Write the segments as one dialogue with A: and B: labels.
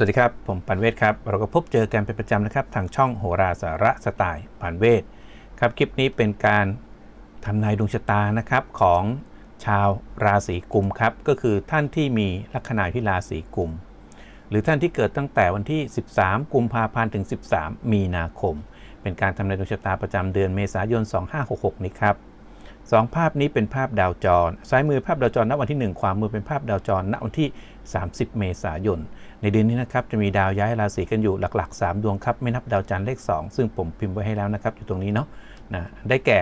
A: สวัสดีครับ ผมปันเวศครับ เราก็พบเจอกันเป็นประจำนะครับ ทางช่องโหราสาระสไตล์ปันเวศครับ คลิปนี้เป็นการทำนายดวงชะตานะครับของชาวราศีกุมครับ ก็คือท่านที่มีลัคนาที่ราศีกุม หรือท่านที่เกิดตั้งแต่วันที่ 13 กุมภาพันธ์ถึง 13 มีนาคม เป็นการทำนายดวงชะตาประจำเดือนเมษายน 2566 นี้ครับ สองภาพนี้เป็นภาพดาวจร ซ้ายมือภาพดาวจรณวันที่ 1 ขวามือเป็นภาพดาวจรณวันที่ 30 เมษายน ในเดือนนี้นะครับจะมีดาวย้ายราศีกันอยู่หลัก ๆ 3 ดวงครับ ไม่นับดาวจันทร์เลข 2 ซึ่งผมพิมพ์ไว้ให้แล้วนะครับ อยู่ตรงนี้เนาะนะได้แก่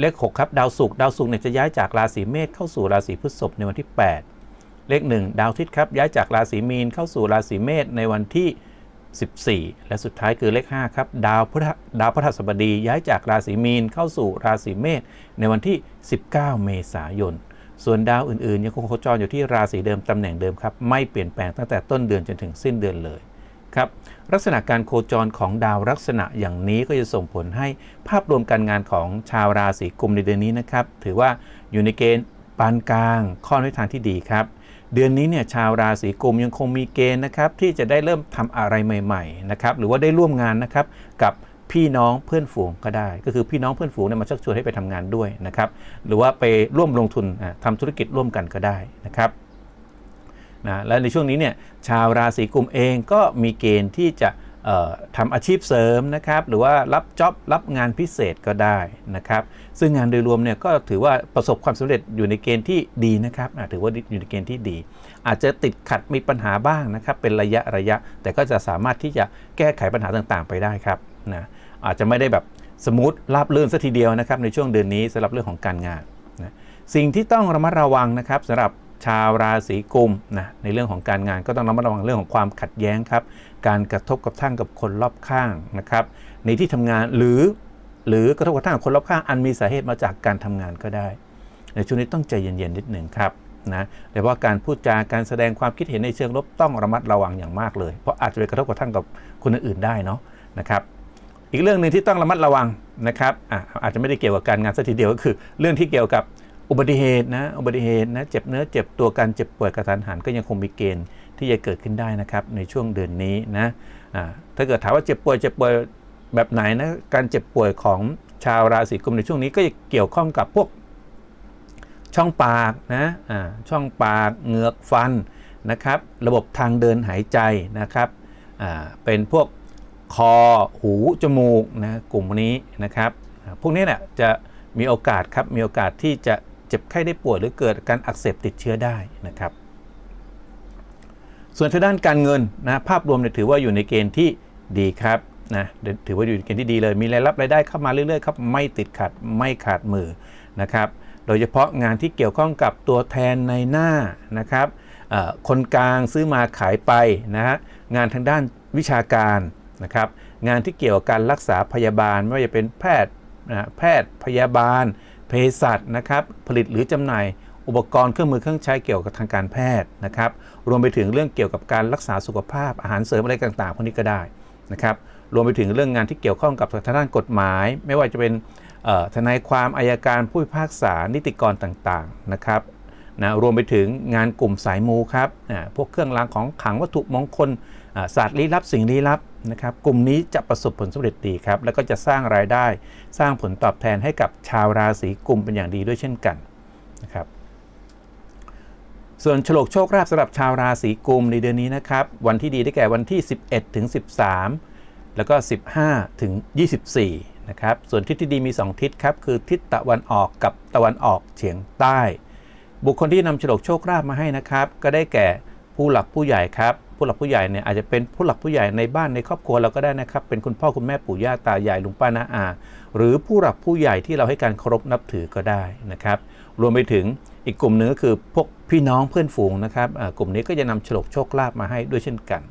A: เลข 6 ครับดาวศุกร์ดาวศุกร์เนี่ยจะย้ายจากราศีเมษเข้าสู่ราศีพฤษภในวันที่ 8 เลข 1 ดาวอาทิตย์ครับย้ายจากราศีมีนเข้าสู่ราศีเมษในวันที่ 14 และสุดท้ายคือเลข 5 ครับ ดาวพฤหัสดาวพฤหัสบดีย้ายจากราศีมีนเข้าสู่ราศีเมษในวันที่ 19 เมษายน ส่วนดาวอื่นๆ ยังคงโคจรอยู่ที่ราศีเดิมตำแหน่งเดิมครับ ไม่เปลี่ยนแปลงตั้งแต่ต้นเดือนจนถึงสิ้นเดือนเลยครับลักษณะการโคจรของดาวลักษณะอย่างนี้ก็จะส่งผลให้ภาพรวมการงานของชาวราศีกุมในเดือนนี้นะครับ ถือว่าอยู่ในเกณฑ์ปานกลางข้อในทางที่ดีครับ เดือนนี้เนี่ยชาวราศีกุมยังคงมีเกณฑ์นะครับที่จะได้เริ่มทำอะไรใหม่ๆนะครับหรือว่าได้ร่วมงานนะครับกับพี่น้องเพื่อนฝูงก็ได้ ก็คือพี่น้องเพื่อนฝูงเนี่ยมาชักชวนให้ไปทำงานด้วยนะครับหรือว่าไปร่วมลงทุนอะทำธุรกิจร่วมกันก็ได้นะครับนะและในช่วงนี้เนี่ยชาวราศีกุมเองก็มีเกณฑ์ที่จะ ทำอาชีพเสริมนะครับ หรือว่ารับจ็อบรับงานพิเศษก็ได้นะครับ ซึ่งงานโดยรวมเนี่ยก็ถือว่าประสบความสำเร็จอยู่ในเกณฑ์ที่ดีนะครับถือว่าอยู่ในเกณฑ์ที่ดี อาจจะติดขัดมีปัญหาบ้างนะครับ เป็นระยะระยะ แต่ก็จะสามารถที่จะแก้ไขปัญหาต่างๆ ไปได้ครับนะอาจจะไม่ได้แบบสมูทราบรื่นสัทีเดียวนะครับ ในช่วงเดือนนี้สำหรับเรื่องของการงานนะสิ่งที่ต้องระมัดระวังนะครับสำหรับชาวราศีกุมนะในเรื่องของการงานก็ต้องระมัดระวังเรื่องของความขัดแย้งครับ การกระทบกระทั่งกับคนรอบข้างนะครับ ในที่ทำงานหรือหรือกระทบกระทั่งกับคนรอบข้างอันมีสาเหตุมาจากการทำงานก็ได้ ในช่วงนี้ต้องใจเย็นๆนิดหนึ่งครับนะโดยเฉพาะการพูดจาการแสดงความคิดเห็นในเชิงลบต้องระมัดระวังอย่างมากเลย เพราะอาจจะไปกระทบกระทั่งกับคนอื่นได้เนาะนะครับ อีกเรื่องหนึ่งที่ต้องระมัดระวังนะครับอะอาจจะไม่ได้เกี่ยวกับการงานสักทีเดียวก็คือ เรื่องที่เกี่ยวกับอุบัติเหตุนะอุบัติเหตุนะเจ็บเนื้อเจ็บตัวการเจ็บป่วยกระทันหันก็ยังคงมีเกณฑ์ ที่จะเกิดขึ้นได้นะครับในช่วงเดือนนี้นะถ้าเกิดถามว่าเจ็บป่วยเจ็บป่วยแบบไหนนะการเจ็บป่วยของชาวราศีกุมในช่วงนี้ก็จะเกี่ยวข้องกับพวกช่องปากนะช่องปากเหงือกฟันนะครับระบบทางเดินหายใจนะครับเป็นพวกคอหูจมูกนะกลุ่มนี้นะครับพวกนี้เนี่ยจะมีโอกาสครับมีโอกาสที่จะเจ็บไข้ได้ป่วยหรือเกิดการอักเสบติดเชื้อได้นะครับ ส่วนทางด้านการเงินนะภาพรวมเนี่ยถือว่าอยู่ในเกณฑ์ที่ดีครับนะถือว่าอยู่ในเกณฑ์ที่ดีเลย มีรายรับรายได้เข้ามาเรื่อยๆครับไม่ติดขัดไม่ขาดมือนะครับโดยเฉพาะงานที่เกี่ยวข้องกับตัวแทนในหน้านะครับคนกลางซื้อมาขายไปนะฮะงานทางด้านวิชาการนะครับงานที่เกี่ยวกับการรักษาพยาบาล ไม่ว่าจะเป็นแพทย์นะแพทย์พยาบาลเภสัชนะครับผลิตหรือจำหน่าย อุปกรณ์เครื่องมือเครื่องใช้เกี่ยวกับทางการแพทย์นะครับรวมไปถึงเรื่องเกี่ยวกับการรักษาสุขภาพอาหารเสริมอะไรต่างๆพวกนี้ก็ได้นะครับรวมไปถึงเรื่องงานที่เกี่ยวข้องกับทางด้านกฎหมาย ไม่ว่าจะเป็นทนายความอายการผู้พิพากษานิติกรต่างๆนะครับนะรวมไปถึงงานกลุ่มสายมูครับนะพวกเครื่องรางของขังวัตถุมงคลศาสตร์ลี้ลับสิ่งลี้ลับนะครับ กลุ่มนี้จะประสบผลสำเร็จดีครับ แล้วก็จะสร้างรายได้สร้างผลตอบแทนให้กับชาวราศีกลุ่มเป็นอย่างดีด้วยเช่นกันนะครับ ส่วนฉลกโชคลาภสำหรับชาวราศีกุมในเดือนนี้นะครับ วันที่ดีได้แก่วันที่ 11 ถึง 13 แล้วก็ 15 ถึง 24 นะครับ ส่วนทิศที่ดีมี 2 ทิศครับ คือทิศตะวันออกกับตะวันออกเฉียงใต้ บุคคลที่นำฉลกโชคลาภมาให้นะครับ ก็ได้แก่ผู้หลักผู้ใหญ่ครับ ผู้หลักผู้ใหญ่เนี่ยอาจจะเป็นผู้หลักผู้ใหญ่ในบ้านในครอบครัวเราก็ได้นะครับ เป็นคุณพ่อคุณแม่ปู่ย่าตายายลุงป้าน้าอา หรือผู้หลักผู้ใหญ่ที่เราให้การเคารพนับถือก็ได้นะครับ รวมไปถึงอีกกลุ่มหนึ่งก็คือพวกพี่น้องเพื่อนฝูงนะครับกลุ่มนี้ก็จะนำฉลกโชคลาภมาให้ด้วยเช่นกัน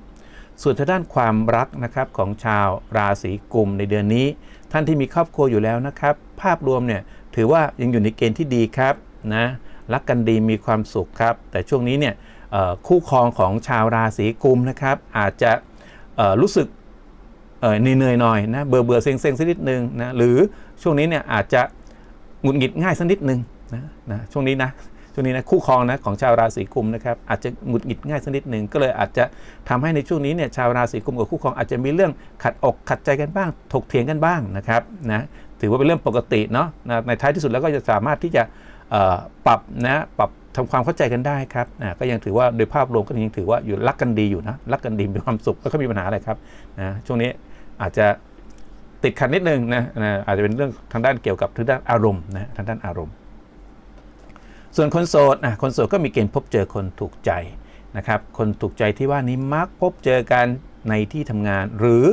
A: ส่วนทางด้านความรักนะครับของชาวราศีกุมในเดือนนี้ ท่านที่มีครอบครัวอยู่แล้วนะครับ ภาพรวมเนี่ยถือว่ายังอยู่ในเกณฑ์ที่ดีครับนะรักกันดีมีความสุขครับ แต่ช่วงนี้เนี่ย คู่ครองของชาวราศีกุมนะครับ อาจจะรู้สึกเหนื่อยๆหน่อยนะเบื่อเบื่อเซ็งเซ็งสักนิดนึงนะหรือช่วงนี้เนี่ยอาจจะหงุดหงิดง่ายสักนิดนึงนะนะช่วงนี้นะช่วงนี้นะคู่ครองนะของชาวราศีกุมนะครับอาจจะหงุดหงิดง่ายสักนิดหนึ่งก็เลยอาจจะทำให้ในช่วงนี้เนี่ยชาวราศีกุมกับคู่ครองอาจจะมีเรื่องขัดอกขัดใจกันบ้าง ถกเถียงกันบ้างนะครับนะถือว่าเป็นเรื่องปกติเนาะในท้ายที่สุดแล้วก็จะสามารถที่จะปรับนะปรับ ทำความเข้าใจกันได้ครับนะก็ยังถือว่าโดยภาพรวมก็ยังถือว่าอยู่รักกันดีอยู่นะรักกันดีมีความสุขไม่มีปัญหาอะไรครับนะช่วงนี้อาจจะติดขัดนิดนึงนะนะอาจจะเป็นเรื่องทางด้านเกี่ยวกับทางด้านอารมณ์นะทางด้านอารมณ์ ส่วนคนโสดนะคนโสดก็มีเกณฑ์พบเจอคนถูกใจนะครับคนถูกใจที่ว่านี้มักพบเจอกันในที่ทำงาน หรือ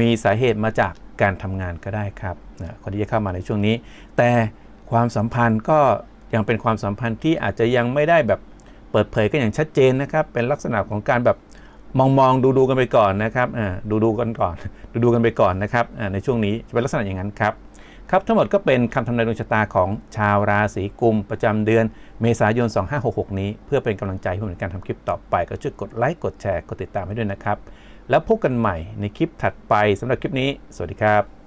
A: มีสาเหตุมาจากการทำงานก็ได้ครับนะคนที่จะเข้ามาในช่วงนี้ แต่ความสัมพันธ์ก็ ยังเป็นความสัมพันธ์ที่อาจจะยังไม่ได้แบบเปิดเผยกันอย่างชัดเจนนะครับ เป็นลักษณะของการแบบมองมองดูดูๆกันไปก่อนนะครับอ่าดูดูๆกันก่อน ดูดูๆกันไปก่อนนะครับอ่าในช่วงนี้จะเป็นลักษณะอย่างนั้นครับครับทั้งหมดก็เป็นคำทำนายดวงชะตาของชาวราศีกุม ประจำเดือนเมษายน 2566 นี้ เพื่อเป็นกำลังใจให้ผมในการทำคลิปต่อไป ก็ช่วยกดไลค์ กดแชร์ กดติดตามให้ด้วยนะครับ แล้วพบกันใหม่ในคลิปถัดไปสำหรับคลิปนี้ สวัสดีครับ